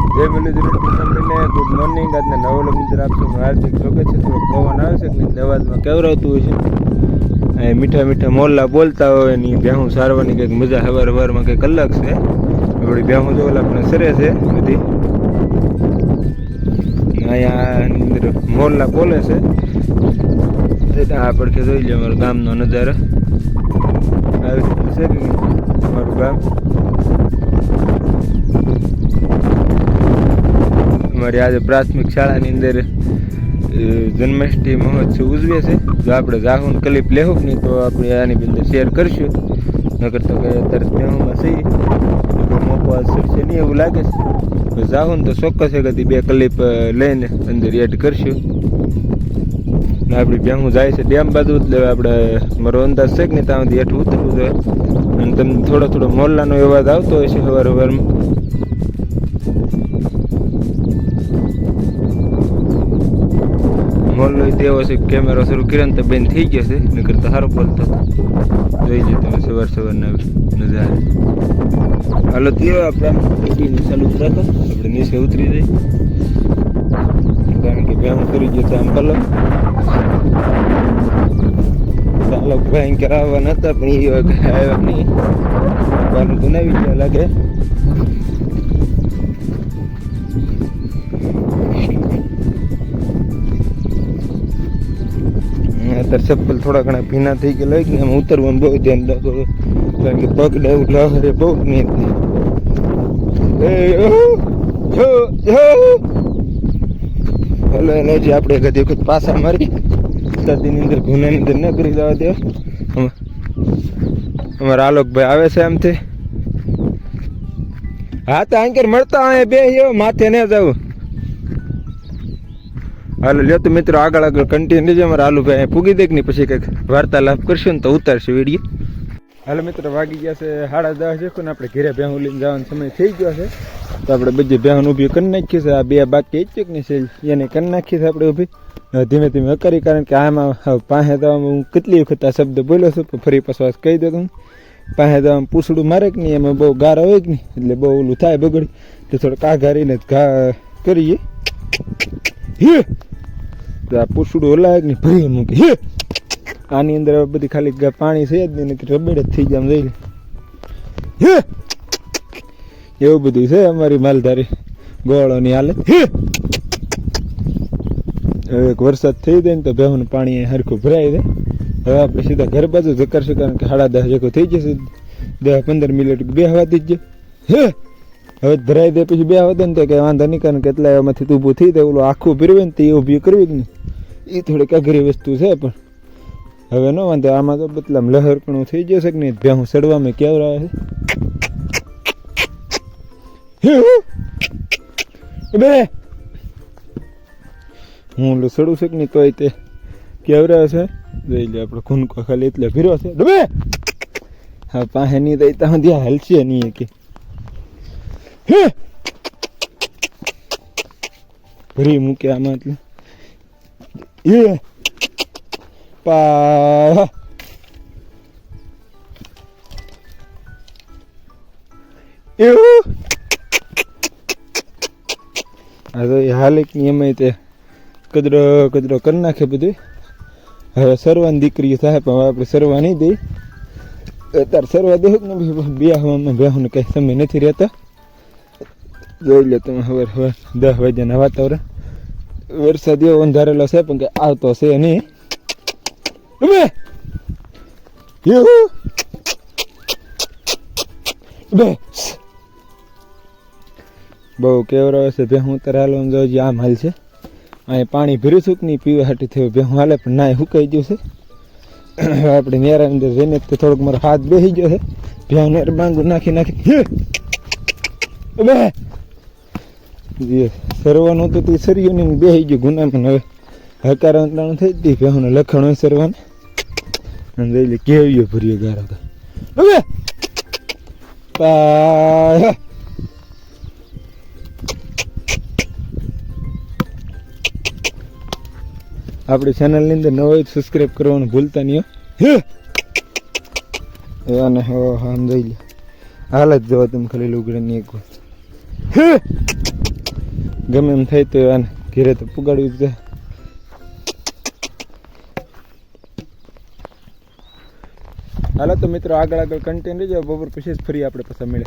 જય મુરલીધર ફેમિલીને good morning આજના નવો મિત્ર આપનું હાર્દિક સ્વાગત છે. થોડોક પવન આવે છે નહીં અવાજમાં કેવરાવતું હોય છે. એ મીઠા મીઠા મોલ્લા બોલતા હોયની ભેહું સારવાની કંઈક મજા હવાર હવારમાં કંઈક અલગ છે. આપણી બેહું જોવા આપણે સરે છે બધી. અહીંયા અંદર મોલ્લા બોલે છે. આપણે કે જોઈ લે અમારું ગામનો નજારો. આવી છે કે અમારું ગામ. અમારી આજે પ્રાથમિક શાળાની અંદર જન્માષ્ટમી મહોત્સવ ઉજવે છે. જો આપણે જાહુન ક્લિપ લેવું નહીં તો આપણે આની અંદર શેર કરશું. નકર તો કે અત્યારે સ્નેહમાં સહી મોકો શકશે નહીં એવું લાગે છે. જાહુન તો ચોક્કસ હતી બે ક્લિપ લઈને અંદર એડ કરશું. ને આપણી ભેહું જાય છે ડેમ બાજુ એટલે આપણે મારો અંદાજ છે કે નહીં, ત્યાં સુધી હેઠું ઉતરવું જોઈએ. અને તમને થોડો થોડો મોરલાનો અવાજ આવતો હોય છે સવાર સવારમાં મોરલો તેવો છે કેમેરો શરૂ કર્યો ને તો બેન થઈ ગયો છે. નકર તો સારો બોલતો. જોઈ લો તમે સવાર સવારના નજારા. હાલો તેવો આપણે ચાલુ રાખો આપણે નીચે ઉતરી જઈએ. કારણ કે બેહું કરી ગયો તો આમ કલર ચાલો ભયંકર આવવાના હતા? પણ એ આવ્યા નહીં. બાનું બનાવી ગયા લાગે. અત્યારે ચપ્પલ થોડા ઘણા ભીના થઈ ગયા લાગે ને એમાં ઉતરવાનું બહુ ધ્યાન રાખો કારણ કે પગ એવું લહરે બહુ નહીં. હલો, એનો જે આપણે કદી વખત પાછા મારી સદીની અંદર ગુનાની અંદર ન કરી દેવા. દે અમારા આલોકભાઈ આવે છે એમથી હા, તો આંકર મળતા અહીંયા બે માથે ન જવું હાલો, લ્યો તો મિત્રો, આગળ આગળ કન્ટિન્યુ રહેજો અમારા આલુભાઈ પૂગી દે કે નહીં પછી કંઈક વાર્તાલાપ કરશું ને તો ઉતારશે વીડિયો હાલો મિત્રો, વાગી ગયા છે સાડા દસ જેખો ને આપણે ઘેરે ભેહું લઈને જવાનો સમય થઈ ગયો છે. તો આપણે બધી ભેહું ઊભી કરી નાખી છે આ બે બાકી એક ની છે, એને કરી નાખી છે આપણે ઊભી. ધીમે ધીમે કરી કારણ કે આમાં પાસે તો હું કેટલી વખત આ શબ્દ બોલ્યો છું, પણ ફરી પાછો કહી દઉં હું પાસે તો આમ પૂછડું મારે કે નહીં, એમાં બહુ ગાર હોય કે નહીં, એટલે બહુ ઓલું થાય બગડી. તો થોડુંક કાઘારીને ઘા કરીએ. હે! આ પૂછડું ઓલાયક ને ભરી મૂકે હે! આની અંદર બધી ખાલી પાણી છે જ નહીં રબેડ જ થઈ જાય આમ જઈ એવું બધું છે અમારી માલધારી ગોળોની હાલત. હે! હવે વરસાદ થઈ જાય ને તો ભેહું પાણી હરખું ભરાઈ જાય. હવે આપણે સીધા ઘર બાજુ જકરશું કારણ કે સાડા દસ જેકો થઈ જશે. દસ પંદર મિનિટ બે હવા દીજે હે! હવે ધરાઈ દે, પછી બે વધે ને તો કે વાંધો નહીં, કારણ કે એટલા એમાંથી તું ઊભું થઈ જાય, ઓલું આખું પીરવે ને તે ઊભી કરવી જ નહીં. એ થોડીક અઘરી વસ્તુ છે પણ. હવે ન વાંધો, આમાં તો બદલામ લહેર પણ થઈ જશે કે નહીં? ભેહું સડવામાં કેવરા છે? હે હે. બે! હું ઓલું સડું છે કે નહીં તોય તે કેવરા છે? જોઈ લે, આપણે ખૂનકો ખાલી એટલે ભીરો છે. ડબે હા પાસે નહીં તો ત્યાં હાલશે નહીં કે. હે? ભરી મૂકે આમાં એટલે. એ પા એવું? આ તો એ હાલે કે નહીં એમાંય તે કદરો કદરો કરી નાખે બધું હવે સરવાની દીકરી થાય, પણ આપણે સરવા નહીં દઈ. અત્યારે સરવા દે ને બે હવામાં બેહુને કંઈ સમય નથી રહેતા. જોઈ લો તમે હવે હવે દસ વાગ્યાના વાતાવરણ. વરસાદ એવો અંધારેલો છે, પણ કે આવતો છે નહીં. બે બે. બહુ કેવરો હશે ભેહું ઉતર હાલવાનું જો આમ હાલ છે. અહીંયા પાણી ભર્યું છું કે નહીં, પીવા હાટી થયું ભેહું હાલે, પણ ના હુકાઈ ગયું છે. આપણે નેરા અંદર જઈને તો થોડોક મારો હાથ બેસી ગયો છે. ભેહું નેર બાંધું નાખી નાખી. બે. જે સરવાનું હતું તે સર્યું ને બેસી ગયું ગુનામાં. હવે હકારાંતરણ થઈ હતી કે હું લખણ હોય સરવાને. અને જઈ લે કેવીઓ ભર્યો ગારો તો હવે! પા આપણી ચેનલની અંદર નવો સબસ્ક્રાઈબ કરવાનું ભૂલતા નહીં હો. અને હો, હા જોઈ લે હાલ જ જોવા તમે ખાલી લુગડાની એક વાર હે! ગમે એમ થાય તો આને ઘેરે તો પુગાડવી જ છે. હાલો તો મિત્રો આગળ આગળ કન્ટેન્ટ રહેજો બપોર પછી જ ફરી આપણે પાછા મળે